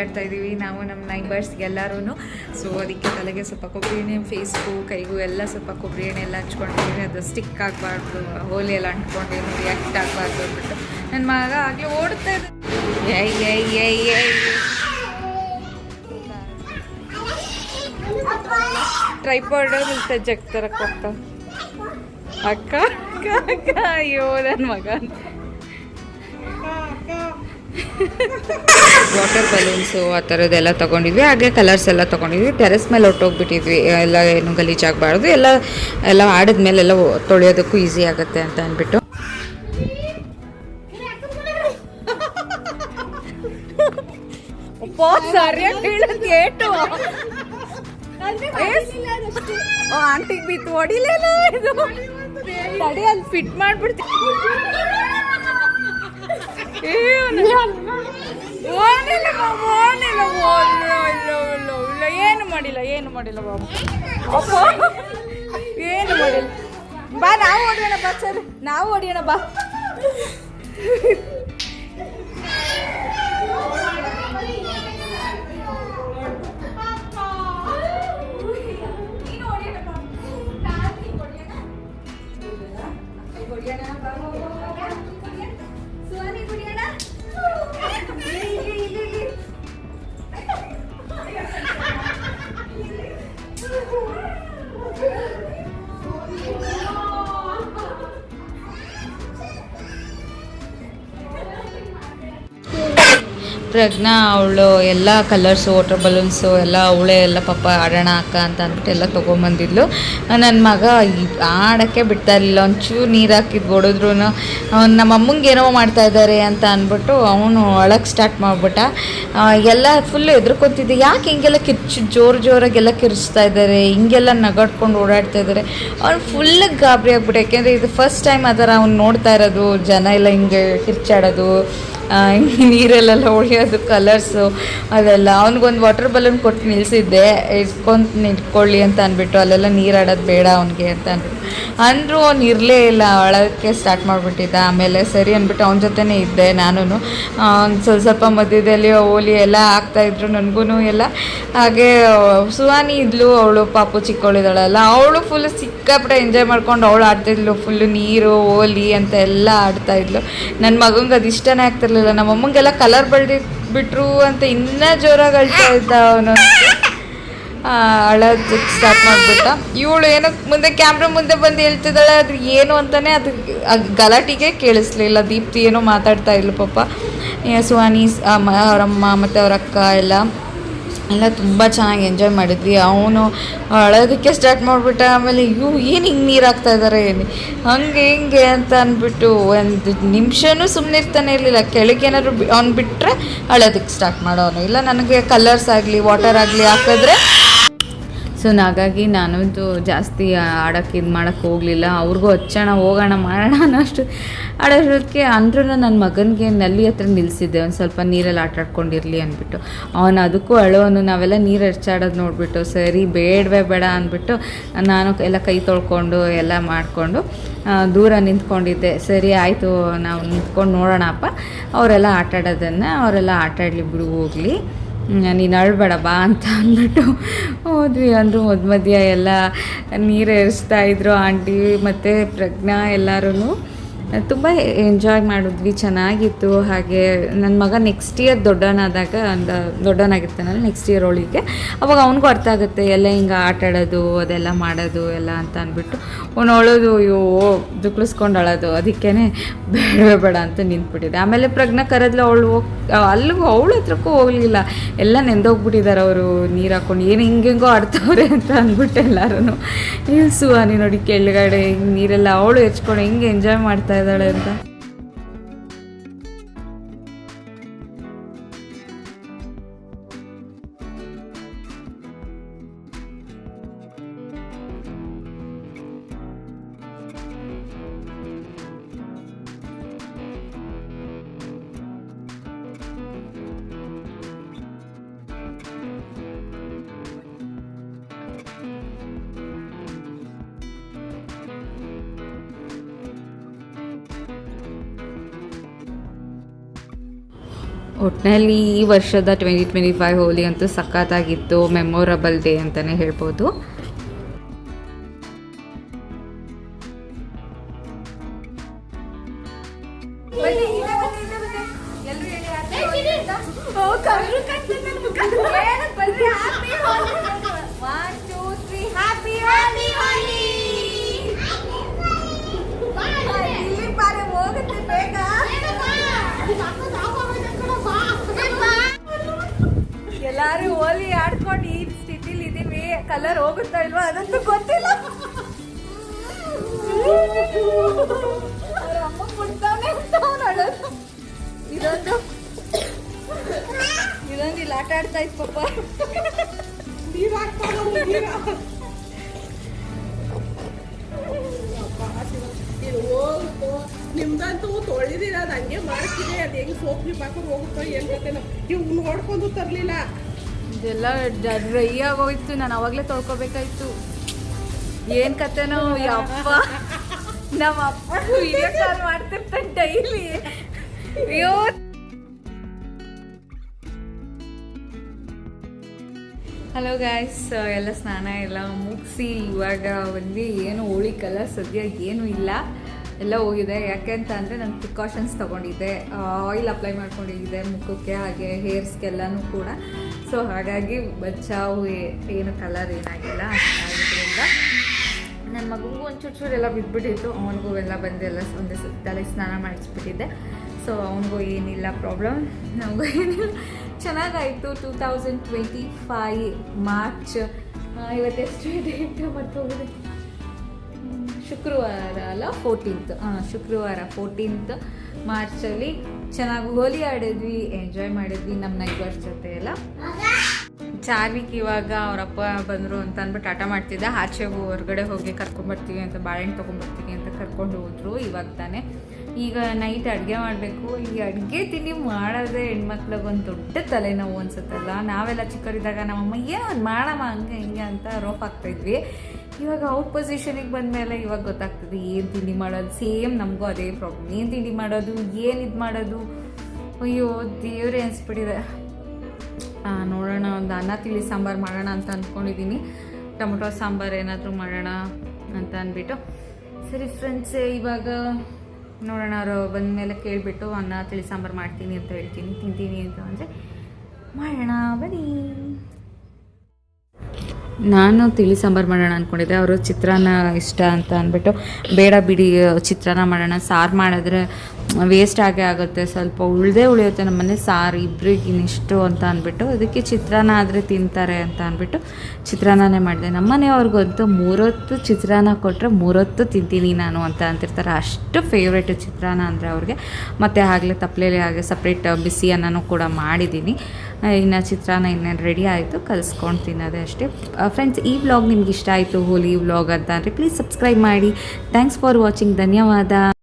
ಆಡ್ತಾ ಇದ್ದೀವಿ ನಾವು ನಮ್ಮ ನೈಬರ್ಸ್ ಎಲ್ಲರೂ ಸೊ ಅದಕ್ಕೆ ತಲೆಗೆ ಸ್ವಲ್ಪ ಕೊಬ್ಬರಿ ಎಣ್ಣೆ ಫೇಸ್ಗೂ ಕೈಗೂ ಎಲ್ಲ ಸ್ವಲ್ಪ ಕೊಬ್ಬರಿ ಎಣ್ಣೆ ಎಲ್ಲ ಹಚ್ಕೊಂಡಿದ್ದೀವಿ ಅದು ಸ್ಟಿಕ್ ಆಗಬಾರ್ದು, ಹೋಲಿ ಎಲ್ಲ ಅಂಟ್ಕೊಂಡು ರಿಯಾಕ್ಟ್ ಆಗಬಾರ್ದು ಅಂದ್ಬಿಟ್ಟು. ನನ್ನ ಮಗ ಆಗಲೇ ಓಡ್ತಾ ಇದ್ದ. ಟ್ರೈಪಾಡ್ ನಿಲ್ತ ಜಗ್ ತರಕ್ಕೆ ಹೋಗ್ತಾ. ಅಕ್ಕ ಅಕ್ಕ ಅಯ್ಯೋ ನನ್ನ ಮಗ. ವಾಟರ್ ಬಲೂನ್ಸು ಆ ಥರದ್ದೆಲ್ಲ ತೊಗೊಂಡಿದ್ವಿ. ಹಾಗೆ ಕಲರ್ಸ್ ಎಲ್ಲ ತೊಗೊಂಡಿದ್ವಿ. ಟೆರೆಸ್ ಮೇಲೆ ಹೊಟ್ಟೋಗ್ಬಿಟ್ಟಿದ್ವಿ ಎಲ್ಲ ಏನು ಗಲೀಜಾಗಬಾರ್ದು ಎಲ್ಲ ಎಲ್ಲ ಆಡಿದ್ಮೇಲೆ ಎಲ್ಲ ತೊಳೆಯೋದಕ್ಕೂ ಈಸಿ ಆಗುತ್ತೆ ಅಂತ ಅಂದ್ಬಿಟ್ಟು. ಆಂಟಿಗೆ ಬಿತ್ತು ತಡಿ ಅಲ್ಲಿ ಫಿಟ್ ಮಾಡ್ಬಿಡ್ತೀನಿ. ಇಲ್ಲ, ಏನು ಮಾಡಿಲ್ಲ? ಏನು ಮಾಡಿಲ್ಲ? ಬಾಬು ಏನು ಮಾಡಿಲ್ಲ ಬಾ ನಾವು ಹೊಡಿಯೋಣ ಬಾ ಸರ್ ನಾವು ಹೊಡಿಯೋಣ ಬಾ. ಪ್ರಜ್ಞಾ, ಅವಳು ಎಲ್ಲ ಕಲರ್ಸು ವಾಟರ್ ಬಲೂನ್ಸು ಎಲ್ಲ ಅವಳೇ ಎಲ್ಲ ಪಾಪ ಆಡೋಣ, ಅಕ್ಕ ಅಂತ ಅಂದ್ಬಿಟ್ಟು ಎಲ್ಲ ತೊಗೊಂಬಂದಿದ್ಲು. ನನ್ನ ಮಗ ಆಡೋಕ್ಕೆ ಬಿಡ್ತಾ ಇರಲಿಲ್ಲ, ಒಂಚೂರು ನೀರು ಹಾಕಿದ್ದು ಹೊಡೆದ್ರು ನಮ್ಮ ಅಮ್ಮಂಗೆ ಏನೋ ಮಾಡ್ತಾ ಇದ್ದಾರೆ ಅಂತ ಅಂದ್ಬಿಟ್ಟು ಅವನು ಒಳಗೆ ಸ್ಟಾರ್ಟ್ ಮಾಡಿಬಿಟ್ಟ. ಎಲ್ಲ ಫುಲ್ಲು ಎದ್ರುಕೊತಿದ್ದೆ ಯಾಕೆ ಹಿಂಗೆಲ್ಲ ಕಿರ್ಚಿ ಜೋರು ಜೋರಾಗೆಲ್ಲ ಕಿರ್ಚ್ತಾ ಇದ್ದಾರೆ ಹಿಂಗೆಲ್ಲ ನಗಾಡ್ಕೊಂಡು ಓಡಾಡ್ತಾ ಇದ್ದಾರೆ ಅವ್ನು ಫುಲ್ ಗಾಬರಿ ಆಗ್ಬಿಟ್ಟು. ಯಾಕೆಂದರೆ ಇದು ಫಸ್ಟ್ ಟೈಮ್ ಆ ಥರ ಅವ್ನು ನೋಡ್ತಾ ಇರೋದು, ಜನ ಎಲ್ಲ ಹಿಂಗೆ ಕಿರ್ಚಾಡೋದು. ನೀರಲ್ಲೆಲ್ಲ ಹೊಡೆಯೋದು ಕಲರ್ಸು ಅದೆಲ್ಲ. ಅವ್ನಿಗೊಂದು ವಾಟರ್ ಬಲೂನ್ ಕೊಟ್ಟು ನಿಲ್ಲಿಸಿದ್ದೆ ಇಟ್ಕೊಂಡು ನಿಂತ್ಕೊಳ್ಳಿ ಅಂತ ಅಂದ್ಬಿಟ್ಟು, ಅಲ್ಲೆಲ್ಲ ನೀರು ಆಡೋದು ಬೇಡ ಅವ್ನಿಗೆ ಅಂತ ಅಂದ್ಬಿಟ್ಟು. ಅಂದರೂ ಅವ್ನು ಇರಲೇ ಇಲ್ಲ ಅಳೋಕ್ಕೆ ಸ್ಟಾರ್ಟ್ ಮಾಡಿಬಿಟ್ಟಿದ್ದ. ಆಮೇಲೆ ಸರಿ ಅಂದ್ಬಿಟ್ಟು ಅವ್ನ ಜೊತೆನೇ ಇದ್ದೆ ನಾನು ಸ್ವಲ್ಪ ಸ್ವಲ್ಪ ಮಧ್ಯದಲ್ಲಿ ಓಲಿ ಎಲ್ಲ ಆಗ್ತಾಯಿದ್ರು ನನಗೂ ಎಲ್ಲ. ಹಾಗೆ, ಸುಹಾನಿ ಇದ್ಲು, ಅವಳು ಪಾಪು ಚಿಕ್ಕವಳಿದ್ದಾಳಲ್ಲ ಅವಳು ಫುಲ್ ಸಿಕ್ಕಾಪಟ್ಟೆ ಎಂಜಾಯ್ ಮಾಡ್ಕೊಂಡು ಅವಳು ಆಡ್ತಾಯಿದ್ಲು ಫುಲ್ಲು ನೀರು, ಓಲಿ ಅಂತ ಎಲ್ಲ ಆಡ್ತಾಯಿದ್ಲು ನನ್ನ ಮಗಂಗೆ ಅದು ಇಷ್ಟನೇ ಆಗ್ತಿರ್ಲಿಲ್ಲ. ನಮ್ಮ ಅಮ್ಮಂಗೆಲ್ಲ ಕಲರ್ ಬಳ್ಳಿ ಬಿಟ್ರು ಅಂತ ಇನ್ನೂ ಜೋರಾಗಿ ಅಳ್ತಾ ಇದ್ದ ಅವನು. ಅಳೋದಕ್ಕೆ ಸ್ಟಾರ್ಟ್ ಮಾಡಿಬಿಟ್ಟ. ಇವಳು ಏನೋ ಮುಂದೆ ಕ್ಯಾಮ್ರಾ ಮುಂದೆ ಬಂದು ಹೇಳ್ತಿದ್ದಾಳೆ, ಅದು ಏನು ಅಂತಾನೆ ಅದು ಗಲಾಟಿಗೆ ಕೇಳಿಸ್ಲಿಲ್ಲ. ದೀಪ್ತಿ ಏನೋ ಮಾತಾಡ್ತಾ ಇಲ್ಲ ಪಾಪ. ಸುಹಾನಿ ಅವರಮ್ಮ ಮತ್ತು ಅವ್ರ ಅಕ್ಕ ಎಲ್ಲ. ಎಲ್ಲ ತುಂಬ ಚೆನ್ನಾಗಿ ಎಂಜಾಯ್ ಮಾಡಿದ್ವಿ. ಅವನು ಅಳೋದಕ್ಕೆ ಸ್ಟಾರ್ಟ್ ಮಾಡಿಬಿಟ್ಟ, ಆಮೇಲೆ ಇವು ಏನು ಹಿಂಗೆ ನೀರು ಹಾಕ್ತಾ ಇದ್ದಾರೆ ಹಂಗೆ, ಹಿಂಗೆ ಅಂತ ಅಂದ್ಬಿಟ್ಟು ಒಂದು ನಿಮಿಷನೂ ಸುಮ್ಮನೆ ಇರ್ತಾನೆ ಇರಲಿಲ್ಲ. ಕೆಳಗೆ ಏನಾದ್ರು ಅವ್ನು ಬಿಟ್ಟರೆ ಅಳೋದಕ್ಕೆ ಸ್ಟಾರ್ಟ್ ಮಾಡೋನು. ಇಲ್ಲ, ನನಗೆ ಕಲರ್ಸ್ ಆಗಲಿ ವಾಟರ್ ಆಗಲಿ ಹಾಕಿದ್ರೆ ಸೊ ಹಾಗಾಗಿ ನಾನಂತೂ ಜಾಸ್ತಿ ಆಡೋಕ್ಕೆ ಇದು ಮಾಡೋಕ್ಕೆ ಹೋಗಲಿಲ್ಲ. ಅವ್ರಿಗೂ ಹಚ್ಚೋಣ ಹೋಗೋಣ, ಮಾಡೋಣ ಅನ್ನೋಷ್ಟು ಆಡೋಷ್ಟೊತ್ತಿಗೆ ಅಂದ್ರೂ ನನ್ನ ಮಗನಿಗೆ ನಲ್ಲಿ ಹತ್ರ ನಿಲ್ಲಿಸಿದ್ದೆ ಒಂದು ಸ್ವಲ್ಪ ನೀರಲ್ಲಿ ಆಟ ಆಡ್ಕೊಂಡಿರಲಿ ಅಂದ್ಬಿಟ್ಟು. ಅವನು ಅದಕ್ಕೂ ಅಳೋನು ನಾವೆಲ್ಲ ನೀರು ಹರ್ಚಾಡೋದು ನೋಡಿಬಿಟ್ಟು, ಸರಿ, ಬೇಡವೇ, ಬೇಡ, ಅಂದ್ಬಿಟ್ಟು ನಾನು ಎಲ್ಲ ಕೈ ತೊಳ್ಕೊಂಡು ಎಲ್ಲ ಮಾಡಿಕೊಂಡು ದೂರ ನಿಂತ್ಕೊಂಡಿದ್ದೆ. ಸರಿ, ಆಯಿತು, ನಾವು ನಿಂತ್ಕೊಂಡು ನೋಡೋಣಪ್ಪ. ಅವರೆಲ್ಲ ಆಟಾಡೋದನ್ನು ಅವರೆಲ್ಲ ಆಟಾಡಲಿ ಬಿಡು, ಹೋಗಲಿ. ನೀನು ಅಳ್ಬೇಡ, ಬಾ ಅಂತ ಅಂದ್ಬಿಟ್ಟು ಹೋದ್ವಿ. ಅಂದರು ಮಧ್ಯ ಎಲ್ಲ ನೀರು ಏರಿಸ್ತಾ ಇದ್ರು, ಆಂಟಿ ಮತ್ತು ಪ್ರಜ್ಞಾ ಎಲ್ಲರೂ ತುಂಬ ಎಂಜಾಯ್ ಮಾಡಿದ್ವಿ, ಚೆನ್ನಾಗಿತ್ತು. ಹಾಗೆ ನನ್ನ ಮಗ ನೆಕ್ಸ್ಟ್ ಇಯರ್ ದೊಡ್ಡವನಾದಾಗ ಅಂದ ದೊಡ್ಡವನಾಗಿರ್ತಾನಲ್ಲ ನೆಕ್ಸ್ಟ್ ಇಯರ್ ಅವಳಿಗೆ. ಅವಾಗ ಅವನಿಗೂ ಅರ್ಥ ಆಗುತ್ತೆ, ಎಲ್ಲ ಹಿಂಗೆ ಆಟ ಆಡೋದು, ಅದೆಲ್ಲ ಮಾಡೋದು, ಎಲ್ಲ ಅಂತ ಅಂದ್ಬಿಟ್ಟು. ಅವ್ನು ಅಳೋದು ಅಯ್ಯೋ ದುಕ್ಳಿಸ್ಕೊಂಡು ಅಳೋದು ಅದಕ್ಕೇ ಬೇಡವೇ ಬೇಡ ಅಂತ ನಿಂತ್ಬಿಟ್ಟಿದೆ. ಆಮೇಲೆ ಪ್ರಜ್ಞಾ ಕರೆದ್ಲು, ಅವಳು ಹೋಗಿ, ಅಲ್ಲಿಗೂ ಅವಳ ಹತ್ರಕ್ಕೂ ಹೋಗಲಿಲ್ಲ. ಎಲ್ಲ ನೆಂದೋಗ್ಬಿಟ್ಟಿದ್ದಾರೆ ಅವರು, ನೀರು ಹಾಕೊಂಡು. ಏನು ಹಿಂಗೆಂಗೋ ಆಡ್ತವ್ರೆ ಅಂತ ಅಂದ್ಬಿಟ್ಟು ಎಲ್ಲರೂ ಏನು ನೀನು ನೋಡಿ, ಕೆಳಗಡೆ ಹಿಂಗೆ ನೀರೆಲ್ಲ, ಅವಳು ಹೆಚ್ಕೊಂಡು ಹೆಂಗೆ ಎಂಜಾಯ್ ಮಾಡ್ತಾ ಇದ್ದಾಳೆ ಒಟ್ಟಿನಲ್ಲಿ ಈ ವರ್ಷದ ಟ್ವೆಂಟಿ ಟ್ವೆಂಟಿ ಫೈವ್ ಹೋಲಿ ಅಂತೂ ಸಖತ್ತಾಗಿತ್ತು ಮೆಮೊರಬಲ್ ಡೇ ಅಂತಲೇ ಹೇಳ್ಬೋದು. ಎಲ್ಲಾರು ಹೋಲಿ ಆಡ್ಕೊಂಡು ಈ ಸ್ಥಿತಿಲಿ ಇದೀವಿ ಕಲರ್ ಹೋಗುತ್ತಾ ಇಲ್ವಾ ಅದಂತೂ ಗೊತ್ತಿಲ್ಲ. ಇದೊಂದು ಇದೊಂದು ಇಲ್ಲಿ ಆಟ ಆಡ್ತಾ ಇತ್ತು ಪಪ್ಪ ನಿಮ್ದಂತೂ ತೊಳಿದಿರ ಅದು ಹಂಗೆ ಮಾಡ್ತಿದೆ ಅದು ಹೆಂಗ್ ಸೋಪ್ ನೀವು ಹಾಕೊಂಡು ಹೋಗುತ್ತೋ, ಏನ್ ಗೊತ್ತೇನೋ ಇವ್ ನೋಡ್ಕೊಂಡು ತರ್ಲಿಲ್ಲ. ಇದೆಲ್ಲ ಡ್ರೈ ಆಗೋಯ್ತು, ನಾನು ಅವಾಗಲೇ ತೊಳ್ಕೊಬೇಕಾಯ್ತು. ಏನ್ ಕತೆನೋ ಯಪ್ಪ ನಮ್ಮ ಅಪ್ಪ ಮಾಡ್ತಿರ್ತಾನೆ ಡೈಲಿ ಅಯ್ಯೋ. ಹಲೋ ಗಾಯ್ಸ್ ಎಲ್ಲ ಸ್ನಾನ ಎಲ್ಲ ಮುಗಿಸಿ, ಇವಾಗ ಒಂದು ಏನು ಹೋಳಿಕಲ್ಲ ಸದ್ಯ ಏನೂ ಇಲ್ಲ. ಎಲ್ಲ ಹೋಗಿದೆ. ಯಾಕೆ ಅಂತ ಅಂದರೆ ನಾನು ಪ್ರಿಕಾಷನ್ಸ್ ತೊಗೊಂಡಿದ್ದೆ. ಆಯಿಲ್ ಅಪ್ಲೈ ಮಾಡ್ಕೊಂಡಿದ್ದೆ ಮುಖಕ್ಕೆ, ಹಾಗೆ ಹೇರ್ಸ್ಗೆಲ್ಲನೂ ಕೂಡ. ಸೊ ಹಾಗಾಗಿ ಬಚ್ಚಾವು ಏನು ಕಲರ್ ಏನಾಗಿಲ್ಲ ಆಗಿದ್ದರಿಂದ ನನ್ನ ಮಗುಗೂ ಒಂದು ಚೂರು ಚೂರು ಎಲ್ಲ ಬಿದ್ದುಬಿಟ್ಟಿತ್ತು ಅವನಿಗೂ ಎಲ್ಲ ಬಂದು ಎಲ್ಲ ಒಂದು ತಲೆ ಸ್ನಾನ ಮಾಡಿಸ್ಬಿಟ್ಟಿದ್ದೆ. ಸೊ ಅವನಿಗೂ ಏನಿಲ್ಲ ಪ್ರಾಬ್ಲಮ್ ನಮಗೂ ಏನಿಲ್ಲ. ಚೆನ್ನಾಗಾಯಿತು. Two thousand twenty five March ಇವತ್ತೆಷ್ಟು date ಮರ್ತೋಗಿದೆ ಶುಕ್ರವಾರ ಅಲ್ಲ ಫೋರ್ಟೀನ್ತ್ ಶುಕ್ರವಾರ ಫೋರ್ಟೀನ್ತ್ ಮಾರ್ಚಲ್ಲಿ ಚೆನ್ನಾಗಿ ಹೋಲಿ ಆಡಿದ್ವಿ ಎಂಜಾಯ್ ಮಾಡಿದ್ವಿ ನಮ್ಮ ನೈಬರ್ಸ್ ಜೊತೆ ಎಲ್ಲ. ಚಾರ್ವಿಕ್ ಇವಾಗ ಅವರಪ್ಪ ಬಂದರು ಅಂತ ಅಂದ್ಬಿಟ್ಟು ಆಟ ಮಾಡ್ತಿದ್ದ. ಆಚೆ ಹೊರಗಡೆ ಹೋಗಿ ಕರ್ಕೊಂಬರ್ತೀವಿ ಅಂತ, ಬಾಳೆಹಣ್ಣು ತೊಗೊಂಬರ್ತೀವಿ ಅಂತ ಕರ್ಕೊಂಡು ಹೋದ್ರು ಇವಾಗ ತಾನೇ. ಈಗ ನೈಟ್ ಅಡುಗೆ ಮಾಡಬೇಕು. ಈ ಅಡುಗೆ ತಿಂಡಿ ಮಾಡೋದೇ ಹೆಣ್ಮಕ್ಳಿಗೆ ಒಂದು ದೊಡ್ಡ ತಲೆನೋವು ಅನ್ಸುತ್ತಲ್ಲ. ನಾವೆಲ್ಲ ಚಿಕ್ಕವರಿದ್ದಾಗ ನಮ್ಮಮ್ಮ ಏನೋ ಒಂದು ಮಾಡಮ್ಮ, ಹಂಗೆ, ಹಿಂಗೆ ಅಂತ ರೋಪ್ ಆಗ್ತಾಯಿದ್ವಿ ಇವಾಗ ಔಟ್ ಪೊಸಿಷನಿಗೆ ಬಂದಮೇಲೆ ಇವಾಗ ಗೊತ್ತಾಗ್ತದೆ ಏನು ತಿಂಡಿ ಮಾಡೋದು? ಸೇಮ್ ನಮಗೂ ಅದೇ ಪ್ರಾಬ್ಲಮ್ ಏನು ತಿಂಡಿ ಮಾಡೋದು? ಏನು ಇದು ಮಾಡೋದು? ಅಯ್ಯೋ, ದೇವರೇ ಅನಿಸ್ಬಿಟ್ಟಿದೆ. ನೋಡೋಣ, ಒಂದು ಅನ್ನ ತಿಳಿ ಸಾಂಬಾರು ಮಾಡೋಣ ಅಂತ ಅಂದ್ಕೊಂಡಿದ್ದೀನಿ ಟೊಮೊಟೊ ಸಾಂಬಾರು ಏನಾದರೂ ಮಾಡೋಣ ಅಂತ ಅಂದ್ಬಿಟ್ಟು ಸರಿ ಫ್ರೆಂಡ್ಸ್ ಇವಾಗ ನೋಡೋಣ, ಅವರು ಬಂದಮೇಲೆ ಕೇಳಿಬಿಟ್ಟು ಅನ್ನ ತಿಳಿ ಸಾಂಬಾರು ಮಾಡ್ತೀನಿ ಅಂತ ಹೇಳ್ತೀನಿ. ತಿಂತೀನಿ ಅಂತ ಅಂದರೆ, ಮಾಡೋಣ, ಬನ್ನಿ. ನಾನು ತಿಳಿ ಸಾಂಬಾರು ಮಾಡೋಣ ಅಂದ್ಕೊಂಡಿದ್ದೆ ಅವರು ಚಿತ್ರಾನ್ನ ಇಷ್ಟ ಅಂತ ಅಂದ್ಬಿಟ್ಟು ಬೇಡ ಬಿಡಿ, ಚಿತ್ರಾನ್ನ ಮಾಡೋಣ. ಸಾರು ಮಾಡಿದ್ರೆ ವೇಸ್ಟ್ ಆಗೇ ಆಗುತ್ತೆ. ಸ್ವಲ್ಪ ಉಳ್ದೇ ಉಳಿಯುತ್ತೆ ನಮ್ಮನೆ ಸಾರು ಇಬ್ರಿಗೆ ಇನ್ನಿಷ್ಟು ಅಂತ ಅಂದ್ಬಿಟ್ಟು ಅದಕ್ಕೆ ಚಿತ್ರಾನ್ನ ಆದರೆ ತಿಂತಾರೆ ಅಂತ ಅಂದ್ಬಿಟ್ಟು ಚಿತ್ರಾನ್ನನೇ ಮಾಡಿದೆ. ನಮ್ಮನೆಯವ್ರಿಗಂತೂ ಮೂರೊತ್ತು ಚಿತ್ರಾನ್ನ ಕೊಟ್ಟರೆ ಮೂರೊತ್ತು ತಿಂತೀನಿ ನಾನು ಅಂತ ಅಂತಿರ್ತಾರೆ. ಅಷ್ಟು ಫೇವ್ರೇಟ್ ಚಿತ್ರಾನ್ನ ಅಂದರೆ ಅವ್ರಿಗೆ. ಮತ್ತು ಆಗಲೇ ತಪ್ಪಲೆಯಲ್ಲಿ ಹಾಗೆ ಸಪ್ರೇಟ್ ಬಿಸಿ ಅನ್ನನೂ ಕೂಡ ಮಾಡಿದ್ದೀನಿ. ಇನ್ನು ಚಿತ್ರಾನ್ನ ಇನ್ನೇನು ರೆಡಿ ಆಯಿತು, ಕಲಿಸ್ಕೊಂಡು ತಿನ್ನೋದೇ ಅಷ್ಟೇ. ಫ್ರೆಂಡ್ಸ್ ಈ ವ್ಲಾಗ್ ನಿಮ್ಗೆ ಇಷ್ಟ ಆಯಿತು, ಹೋಲಿ ವ್ಲಾಗ್ ಅಂತ ಅಂದರೆ ಪ್ಲೀಸ್ ಸಬ್ಸ್ಕ್ರೈಬ್ ಮಾಡಿ. ಥ್ಯಾಂಕ್ಸ್ ಫಾರ್ ವಾಚಿಂಗ್ ಧನ್ಯವಾದ.